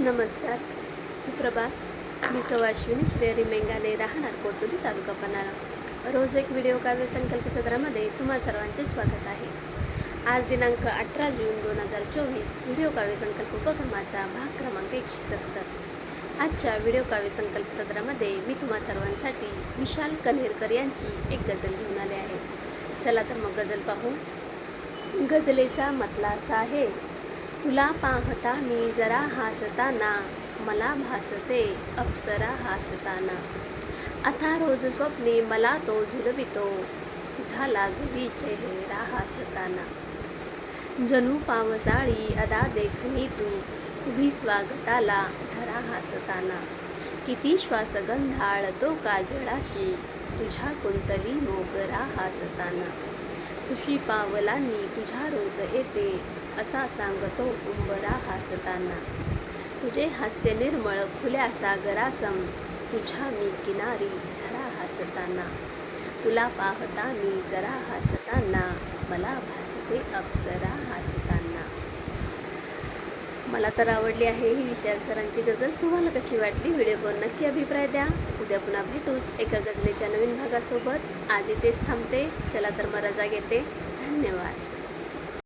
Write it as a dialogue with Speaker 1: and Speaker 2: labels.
Speaker 1: नमस्कार. सुप्रभात मी सवाश्विनी श्रेयरी मेंगाने राहणार कोतुली तालुका पन्हाळा. रोज एक व्हिडिओ काव्य संकल्प सत्रामध्ये तुम्हा सर्वांचे स्वागत आहे. आज दिनांक अठरा जून दोन हजार चोवीस व्हिडिओ काव्य संकल्प उपक्रमाचा भाग क्रमांक एकशे सत्तर. आजच्या व्हिडिओ काव्य संकल्प सत्रामध्ये मी तुम्हा सर्वांसाठी विशाल कन्हेरकर यांची एक गजल घेऊन आले आहे. चला तर मग गझल पाहू. गझलेचा मतला असा आहे. तुला पाहता मी जरा हासताना मला भासते अप्सरा हासताना. आता रोज स्वप्ने मला तो झुलवितो तुझा लागवी चेहरा हासताना. जणू पावसाळी अदा देखणी तू उभी स्वागताला धरा हासताना. किती श्वासगंधाळ तो काजळाशी तुझ्या कुंतली मोगरा हासताना. खुशी पावलांनी तुझ्या रोज येते असा सांगतो उंबरा हसताना. तुझे हास्य निर्मळ खुल्या सागरासम तुझ्या मी किनारी झरा हसताना. तुला पाहता मी जरा हसताना मला भासते अप्सरा हसताना. मला तर आवडली आहे ही विशाल सरांची गझल. तुम्हाला कशी वाटली? व्हिडिओवर नक्की अभिप्राय द्या. उद्या पुन्हा भेटूच एका गझलेच्या नवीन भागासोबत. आज इथेच थांबते. चला तर मग रजा घेते धन्यवाद.